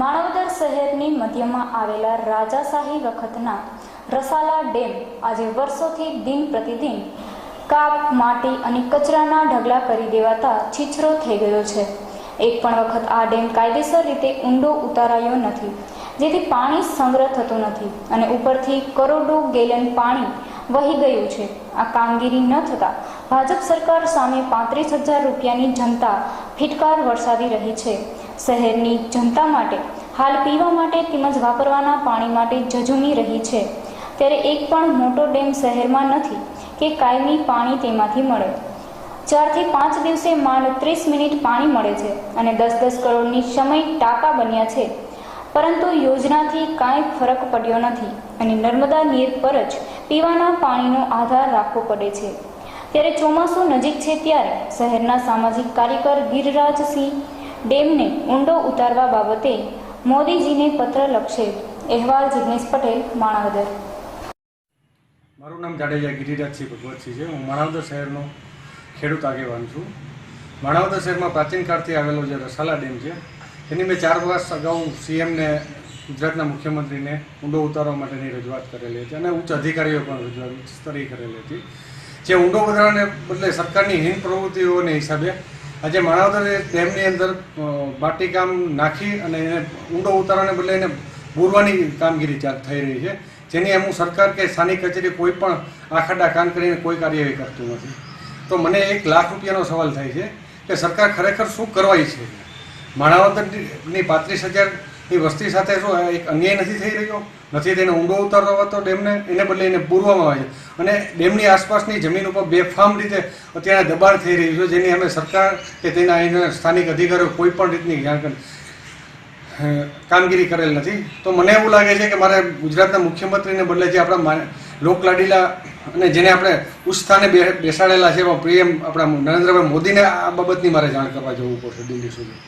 માણાવદર શહેરની મધ્યમાં આવેલા રાજાશાહી વખતના રસાલા ડેમ આજે વર્ષોથી દિન પ્રતિદિન કાપ, માટી અને કચરાના ઢગલા કરી દેવાતા છીછરો થઈ ગયો છે. એક પણ વખત આ ડેમ કાયદેસર રીતે ઊંડો ઉતારાયો નથી, જેથી પાણી સંગ્રહ થતું નથી અને ઉપરથી કરોડો ગેલન પાણી વહી ગયું છે. આ કામગીરી ન થતાં ભાજપ સરકાર સામે પાંત્રીસ હજાર રૂપિયાની જનતા ફિટકાર વરસાવી રહી છે. શહેરની જનતા માટે, હાલ પીવા માટે તેમજ વાપરવાના પાણી માટે ઝઝૂમી રહી છે. ત્યારે એક પણ મોટો ડેમ શહેરમાં નથી કે કાયમી પાણી તેમાંથી મળે. ચારથી પાંચ દિવસે માંડ ત્રીસ મિનિટ પાણી મળે છે અને દસ દસ કરોડની સમય ટાંકા બન્યા છે. પરંતુ યોજનાથી કાંઈ ફરક પડ્યો નથી અને નર્મદા નીર પર જ પીવાના પાણીનો આધાર રાખવો પડે છે. ત્યારે ચોમાસું નજીક છે ત્યારે શહેરના સામાજિક કાર્યકર ગિરિરાજસિંહ ડેમને ઊંડો ઉતારવા બાબતે મોદીજીને પત્ર લખશે. અહેવાલ જિગ્નેશ પટેલ, માણાવદર. મારું નામ જાડેજા ગિરિરાજસિંહ ભગવતસિંહ છે. હું માણાવદર શહેરનો ખેડૂત આગેવાન છું. માણાવદર શહેરમાં પ્રાચીન કાળથી આવેલો જે રસાલા ડેમ છે તેની મેં ચાર વર્ષ અગાઉ સીએમને ગુજરાતના મુખ્યમંત્રીને ઊંડો ઉતારવા માટેની રજૂઆત કરેલી હતી અને ઉચ્ચ અધિકારીઓ પણ રજૂઆત સ્તરીય કરેલી હતી. જે ઊંડો ઉતારવાને બદલે સરકારની હીન પ્રવૃત્તિઓને હિસાબે આજે માણાવદર ડેમની અંદર અ, માટીકામ નાખી અને એને ઊંડો ઉતારવાને બદલે એને બોરવાની કામગીરી થઈ રહી છે. જેની હું સરકાર કે સ્થાનિક કચેરી કોઈ પણ આખાડા કામ કરીને કોઈ કાર્યવાહી કરતું નથી. તો મને એક લાખ રૂપિયાનો સવાલ થાય છે કે સરકાર ખરેખર શું કરવા છે? માણાવદરની પાંત્રીસ હજારની વસ્તી સાથે શું એક અન્યાય નથી થઈ રહ્યો, નથી તેને ઊંડો ઉતારતો આવતો ડેમને, એને બદલે એને પૂરવામાં આવે છે. અને ડેમની આસપાસની જમીન ઉપર બેફામ રીતે અત્યારે દબાણ થઈ રહ્યું છે, જેની અમે સરકાર કે તેના અહીંના સ્થાનિક અધિકારીઓ કોઈ પણ રીતની જાણ કામગીરી કરેલ નથી. તો મને એવું લાગે છે કે મારે ગુજરાતના મુખ્યમંત્રીને બદલે જે આપણા લોકલાડીલા અને જેને આપણે ઉચ્ચ સ્થાને બેસાડેલા છે એવા પીએમ આપણા નરેન્દ્રભાઈ મોદીને આ બાબતની મારે જાણ કરવા જવું પડશે દિલ્હી સુધી.